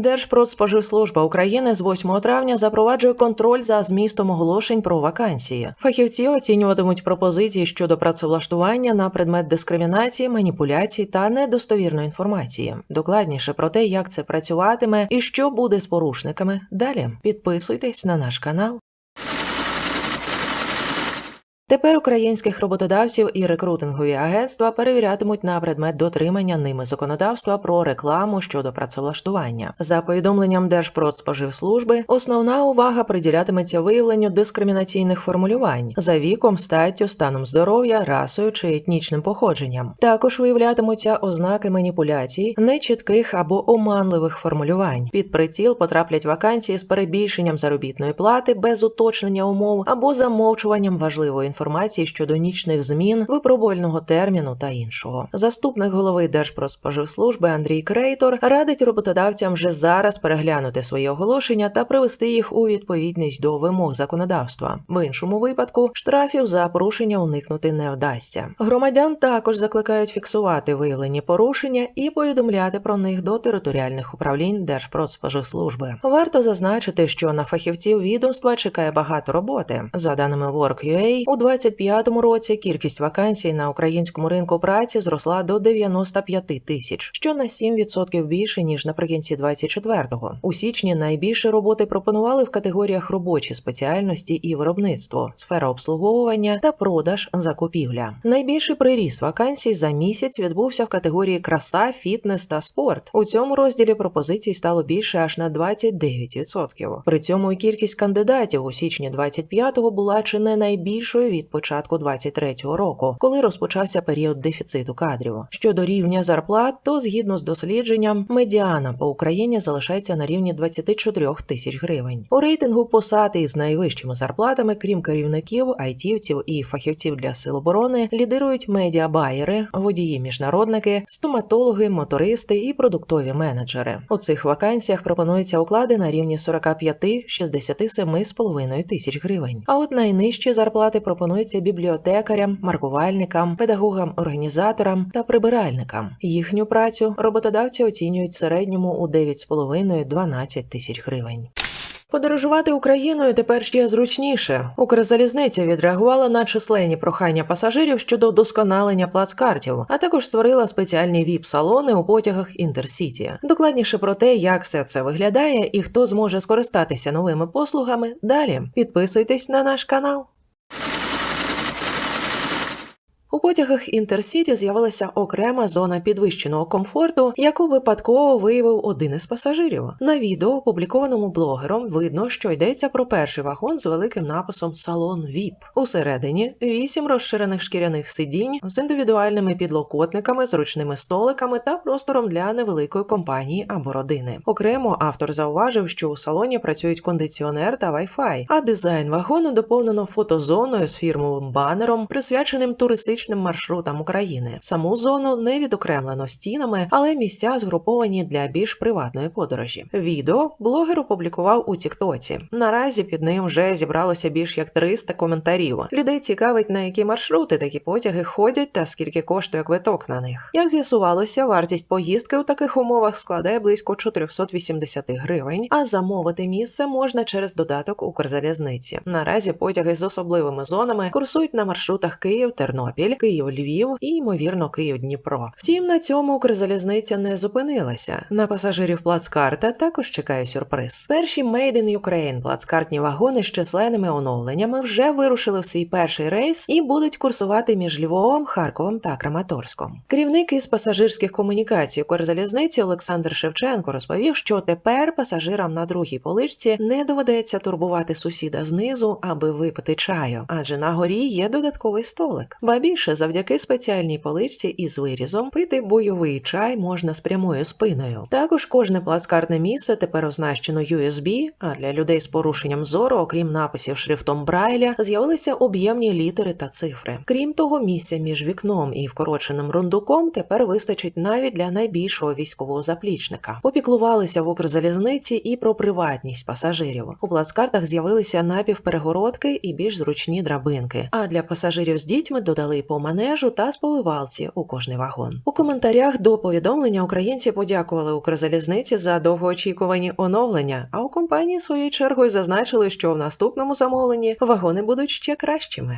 Держпродспоживслужба України з 8 травня запроваджує контроль за змістом оголошень про вакансії. Фахівці оцінюватимуть пропозиції щодо працевлаштування на предмет дискримінації, маніпуляцій та недостовірної інформації. Докладніше про те, як це працюватиме і що буде з порушниками. Далі підписуйтесь на наш канал. Тепер українських роботодавців і рекрутингові агентства перевірятимуть на предмет дотримання ними законодавства про рекламу щодо працевлаштування. За повідомленням Держпродспоживслужби, основна увага приділятиметься виявленню дискримінаційних формулювань за віком, статтю, станом здоров'я, расою чи етнічним походженням. Також виявлятимуться ознаки маніпуляцій, нечітких або оманливих формулювань. Під приціл потраплять вакансії з перебільшенням заробітної плати без уточнення умов або замовчуванням важливої інформації щодо нічних змін, випробувального терміну та іншого. Заступник голови Держпродспоживслужби Андрій Крейтор радить роботодавцям вже зараз переглянути свої оголошення та привести їх у відповідність до вимог законодавства. В іншому випадку штрафів за порушення уникнути не вдасться. Громадян також закликають фіксувати виявлені порушення і повідомляти про них до територіальних управлінь Держпродспоживслужби. Варто зазначити, що на фахівців відомства чекає багато роботи. За даними Work.ua, у 2025 році кількість вакансій на українському ринку праці зросла до 95 тисяч, що на 7% більше ніж наприкінці 24-го. У січні найбільше роботи пропонували в категоріях робочі спеціальності і виробництво, сфера обслуговування та продаж закупівля. Найбільший приріст вакансій за місяць відбувся в категорії краса, фітнес та спорт. У цьому розділі пропозицій стало більше аж на 29%. При цьому і кількість кандидатів у січні 25-го була чи не найбільшою від початку 23-го року, коли розпочався період дефіциту кадрів. Щодо рівня зарплат, то згідно з дослідженням, медіана по Україні залишається на рівні 24 тисяч гривень. У рейтингу посад із найвищими зарплатами, крім керівників, айтівців і фахівців для сил оборони, лідирують медіабаєри, водії-міжнародники, стоматологи, мотористи і продуктові менеджери. У цих вакансіях пропонуються уклади на рівні 45-67,5 тисяч гривень. А от найнижчі зарплати пропонуються бібліотекарям, маркувальникам, педагогам-організаторам та прибиральникам. Їхню працю роботодавці оцінюють в середньому у 9,5-12 тисяч гривень. Подорожувати Україною тепер ще зручніше. Укрзалізниця відреагувала на численні прохання пасажирів щодо вдосконалення плацкартів, а також створила спеціальні віп-салони у потягах Інтерсіті. Докладніше про те, як все це виглядає і хто зможе скористатися новими послугами. Далі підписуйтесь на наш канал. У потягах Інтерсіті з'явилася окрема зона підвищеного комфорту, яку випадково виявив один із пасажирів. На відео, опублікованому блогером, видно, що йдеться про перший вагон з великим написом Салон ВІП. Усередині вісім розширених шкіряних сидінь з індивідуальними підлокотниками, зручними столиками та простором для невеликої компанії або родини. Окремо автор зауважив, що у салоні працюють кондиціонер та Wi-Fi, а дизайн вагону доповнено фотозоною з фірмовим банером, присвяченим туристичним маршрутам України. Саму зону не відокремлено стінами, але місця згруповані для більш приватної подорожі. Відео блогер опублікував у Тіктоці. Наразі під ним вже зібралося більш як 300 коментарів. Людей цікавить, на які маршрути такі потяги ходять та скільки коштує квиток на них. Як з'ясувалося, вартість поїздки у таких умовах складає близько 480 гривень, а замовити місце можна через додаток Укрзалізниці. Наразі потяги з особливими зонами курсують на маршрутах Київ-Тернопіль. Київ-Львів і, ймовірно, Київ-Дніпро. Втім, на цьому Укрзалізниця не зупинилася. На пасажирів плацкарта також чекає сюрприз. Перші Made in Ukraine плацкартні вагони з численними оновленнями вже вирушили в свій перший рейс і будуть курсувати між Львовом, Харковом та Краматорськом. Керівник із пасажирських комунікацій Укрзалізниці Олександр Шевченко розповів, що тепер пасажирам на другій поличці не доведеться турбувати сусіда знизу, аби випити чаю, адже на горі є додатковий столик. Ба більше завдяки спеціальній поличці із вирізом пити бойовий чай можна з прямою спиною. Також кожне плацкартне місце тепер означено USB, а для людей з порушенням зору, окрім написів шрифтом Брайля, з'явилися об'ємні літери та цифри. Крім того, місця між вікном і вкороченим рундуком тепер вистачить навіть для найбільшого військового заплічника. Попіклувалися в Укрзалізниці і про приватність пасажирів. У плацкартах з'явилися напівперегородки і більш зручні драбинки. А для пасажирів з дітьми додали по манежу та сповивалці у кожний вагон. У коментарях до повідомлення українці подякували Укрзалізниці за довгоочікувані оновлення. А у компанії своєю чергою зазначили, що в наступному замовленні вагони будуть ще кращими.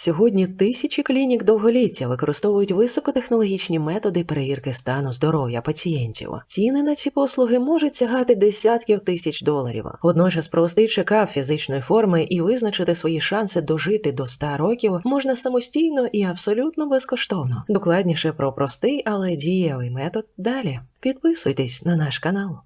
Сьогодні тисячі клінік довголіття використовують високотехнологічні методи перевірки стану здоров'я пацієнтів. Ціни на ці послуги можуть сягати десятків тисяч доларів. Водночас провести чекап фізичної форми і визначити свої шанси дожити до 100 років можна самостійно і абсолютно безкоштовно. Докладніше про простий, але дієвий метод далі. Підписуйтесь на наш канал.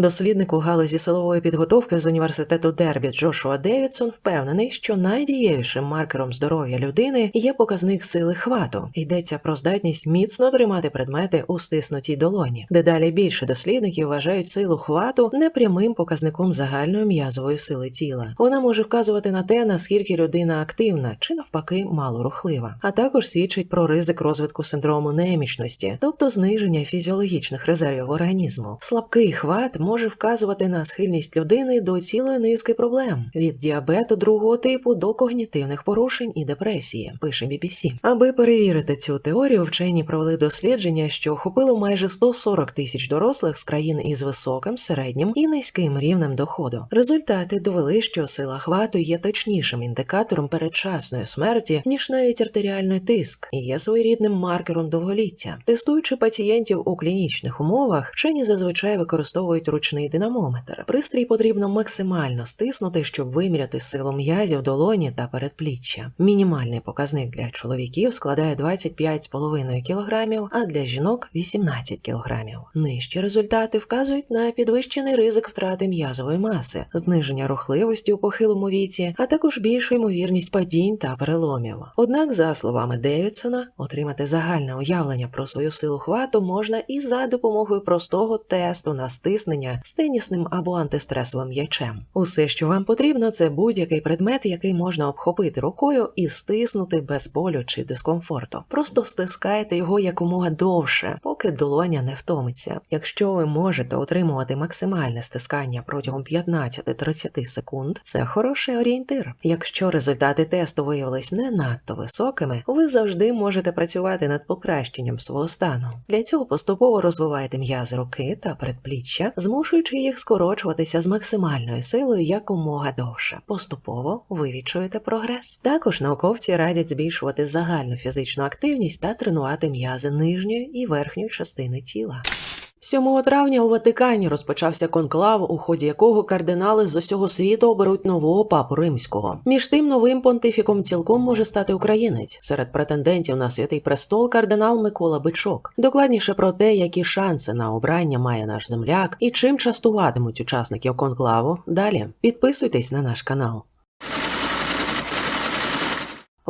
Дослідник у галузі силової підготовки з університету Дербі Джошуа Девідсон впевнений, що найдієвішим маркером здоров'я людини є показник сили хвату. Йдеться про здатність міцно тримати предмети у стиснутій долоні. Дедалі більше дослідників вважають силу хвату непрямим показником загальної м'язової сили тіла. Вона може вказувати на те, наскільки людина активна чи навпаки малорухлива, а також свідчить про ризик розвитку синдрому немічності, тобто зниження фізіологічних резервів організму. Слабкий хват може вказувати на схильність людини до цілої низки проблем від діабету другого типу до когнітивних порушень і депресії, пише BBC. Аби перевірити цю теорію, вчені провели дослідження, що охопило майже 140 тисяч дорослих з країн із високим, середнім і низьким рівнем доходу. Результати довели, що сила хвату є точнішим індикатором передчасної смерті ніж навіть артеріальний тиск, і є своєрідним маркером довголіття. Тестуючи пацієнтів у клінічних умовах, вчені зазвичай використовують ручний динамометр. Пристрій потрібно максимально стиснути, щоб виміряти силу м'язів долоні та передпліччя. Мінімальний показник для чоловіків складає 25,5 кг, а для жінок 18 кг. Нижчі результати вказують на підвищений ризик втрати м'язової маси, зниження рухливості у похилому віці, а також більшу ймовірність падінь та переломів. Однак, за словами Девідсона, отримати загальне уявлення про свою силу хвату можна і за допомогою простого тесту на стиснення з тенісним або антистресовим м'ячем. Усе, що вам потрібно, це будь-який предмет, який можна обхопити рукою і стиснути без болю чи дискомфорту. Просто стискайте його якомога довше, поки долоня не втомиться. Якщо ви можете отримувати максимальне стискання протягом 15-30 секунд, це хороший орієнтир. Якщо результати тесту виявились не надто високими, ви завжди можете працювати над покращенням свого стану. Для цього поступово розвивайте м'язи руки та передпліччя, змушуючи їх скорочуватися з максимальною силою якомога довше. Поступово ви відчуєте прогрес. Також науковці радять збільшувати загальну фізичну активність та тренувати м'язи нижньої і верхньої частини тіла. 7 травня у Ватикані розпочався конклав, у ході якого кардинали з усього світу оберуть нового папу римського. Між тим новим понтифіком цілком може стати українець. Серед претендентів на святий престол кардинал Микола Бичок. Докладніше про те, які шанси на обрання має наш земляк і чим частуватимуть учасників конклаву. Далі підписуйтесь на наш канал.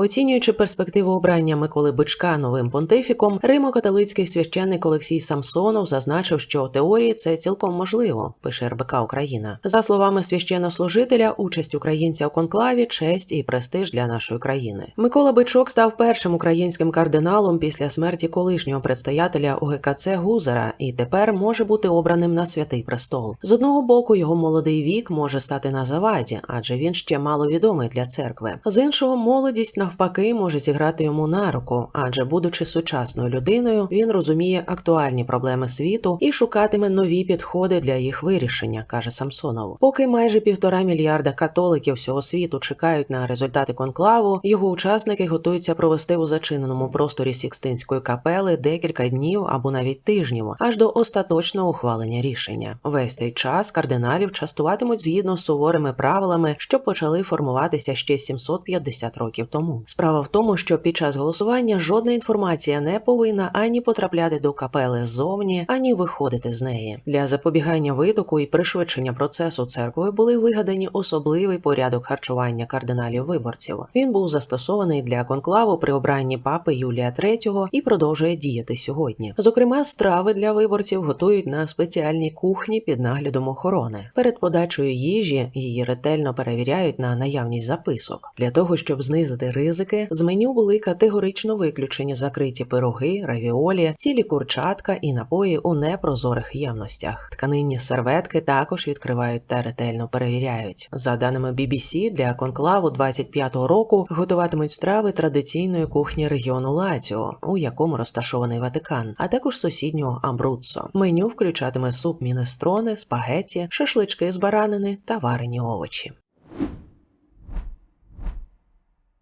Оцінюючи перспективу обрання Миколи Бичка новим понтифіком, римо-католицький священник Олексій Самсонов зазначив, що теорії це цілком можливо, пише РБК Україна. За словами священнослужителя, участь українця у конклаві честь і престиж для нашої країни. Микола Бичок став першим українським кардиналом після смерті колишнього предстоятеля УГКЦ Гузера і тепер може бути обраним на святий престол. З одного боку, його молодий вік може стати на заваді, адже він ще мало відомий для церкви. З іншого, молодість навпаки може зіграти йому на руку, адже, будучи сучасною людиною, він розуміє актуальні проблеми світу і шукатиме нові підходи для їх вирішення, каже Самсонов. Поки майже півтора мільярда католиків всього світу чекають на результати конклаву, його учасники готуються провести у зачиненому просторі Сікстинської капели декілька днів або навіть тижнів, аж до остаточного ухвалення рішення. Весь цей час кардиналів частуватимуть згідно з суворими правилами, що почали формуватися ще 750 років тому. Справа в тому, що під час голосування жодна інформація не повинна ані потрапляти до капели ззовні, ані виходити з неї. Для запобігання витоку і пришвидшення процесу церкви були вигадані особливий порядок харчування кардиналів виборців. Він був застосований для конклаву при обранні папи Юлія III і продовжує діяти сьогодні. Зокрема, страви для виборців готують на спеціальній кухні під наглядом охорони. Перед подачею їжі її ретельно перевіряють на наявність записок для того, щоб знизити ризики, з меню були категорично виключені закриті пироги, равіолі, цілі курчатка і напої у непрозорих ємностях. Тканинні серветки також відкривають та ретельно перевіряють. За даними BBC, для конклаву 25-го року готуватимуть страви традиційної кухні регіону Лаціо, у якому розташований Ватикан, а також сусіднього Амбруццо. Меню включатиме суп мінестрони, спагетті, шашлички з баранини та варені овочі.